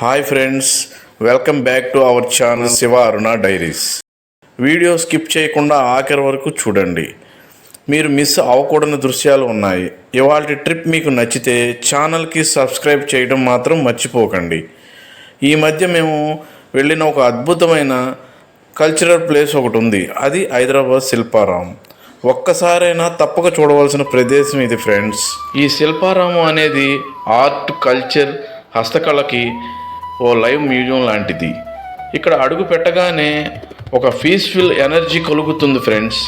Hi friends welcome back to our channel Shiva Aruna diaries video skip చేయకుండా ఆఖరి వరకు చూడండి. మీరు మిస్ అవ్వకూడని దృశ్యాలు ఉన్నాయి. ఇవాళ ట్రిప్ మీకు నచ్చితే ఛానల్కి సబ్స్క్రైబ్ చేయడం మాత్రం మర్చిపోకండి. ఈ మధ్య మేము వెళ్ళిన ఒక అద్భుతమైన కల్చరల్ ప్లేస్ ఒకటి ఉంది. అది హైదరాబాద్ శిల్పారాం. ఒక్కసారైనా తప్పక చూడవలసిన ప్రదేశం ఇది ఫ్రెండ్స్ ఈ శిల్పారామం అనేది ఆర్ట్ కల్చర్ హస్తకళకి ఓ లైవ్ మ్యూజియం లాంటిది. ఇక్కడ అడుగు పెట్టగానే ఒక పీస్ఫుల్ ఎనర్జీ కలుగుతుంది ఫ్రెండ్స్.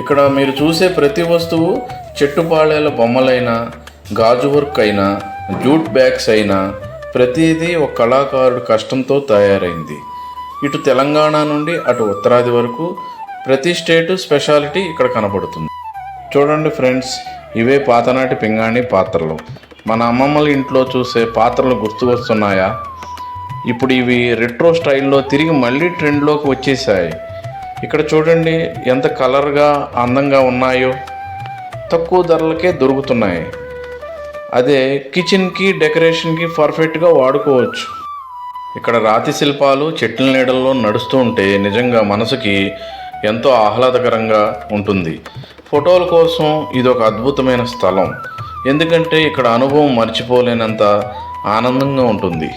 ఇక్కడ మీరు చూసే ప్రతి వస్తువు చెట్టుపాళేల బొమ్మలైనా గాజు వర్క్ అయినా జూట్ బ్యాగ్స్ అయినా ప్రతిదీ ఒక కళాకారుడు కష్టంతో తయారైంది. ఇటు తెలంగాణ నుండి అటు ఉత్తరాది వరకు ప్రతి స్టేటు స్పెషాలిటీ ఇక్కడ కనబడుతుంది. చూడండి ఫ్రెండ్స్ ఇవే పాతనాటి పింగాణి పాత్రలు. మన అమ్మమ్మల ఇంట్లో చూసే పాత్రలు గుర్తు వస్తున్నాయా? ఇప్పుడు ఇవి రెట్రో స్టైల్లో తిరిగి మళ్ళీ ట్రెండ్లోకి వచ్చేసాయి ఇక్కడ చూడండి ఎంత కలర్గా అందంగా ఉన్నాయో. తక్కువ ధరలకే దొరుకుతున్నాయి. అదే కిచెన్కి డెకరేషన్కి పర్ఫెక్ట్గా వాడుకోవచ్చు. ఇక్కడ రాతి శిల్పాలు చెట్ల నీడల్లో నడుస్తూ ఉంటే నిజంగా మనసుకి ఎంతో ఆహ్లాదకరంగా ఉంటుంది. ఫోటోల కోసం ఇది ఒక అద్భుతమైన స్థలం. ఎందుకంటే ఇక్కడ అనుభవం మర్చిపోలేనంత ఆనందంగా ఉంటుంది.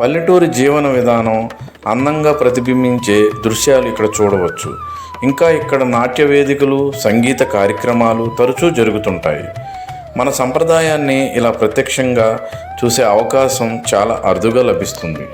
పల్లెటూరి జీవన విధానం అందంగా ప్రతిబింబించే దృశ్యాలు ఇక్కడ చూడవచ్చు. ఇంకా ఇక్కడ నాట్య వేదికలు సంగీత కార్యక్రమాలు తరచూ జరుగుతుంటాయి. మన సంప్రదాయాన్ని ఇలా ప్రత్యక్షంగా చూసే అవకాశం చాలా అరుదుగా లభిస్తుంది.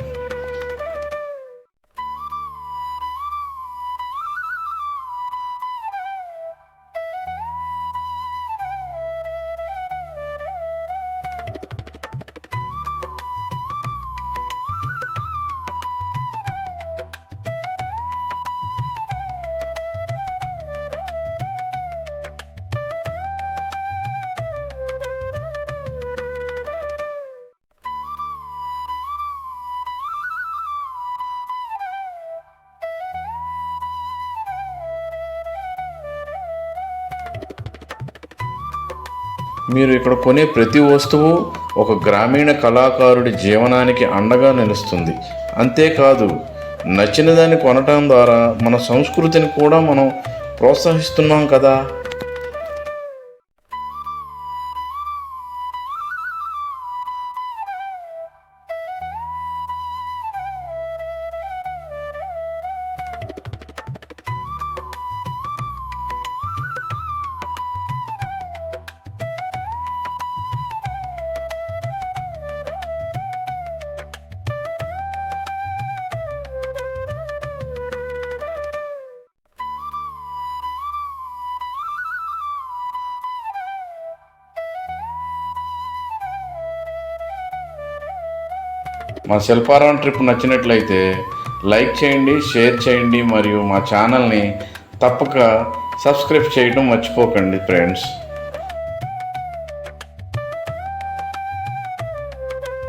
మీరు ఇక్కడ కొనే ప్రతి వస్తువు ఒక గ్రామీణ కళాకారుడి జీవనానికి అండగా నిలుస్తుంది. అంతేకాదు నచ్చిన దాన్ని కొనటం ద్వారా మన సంస్కృతిని కూడా మనం ప్రోత్సహిస్తున్నాం కదా? మా శిల్పారాం ట్రిప్ నచ్చినట్లయితే లైక్ చేయండి షేర్ చేయండి మరియు మా ఛానల్ని తప్పక సబ్స్క్రైబ్ చేయడం మర్చిపోకండి ఫ్రెండ్స్.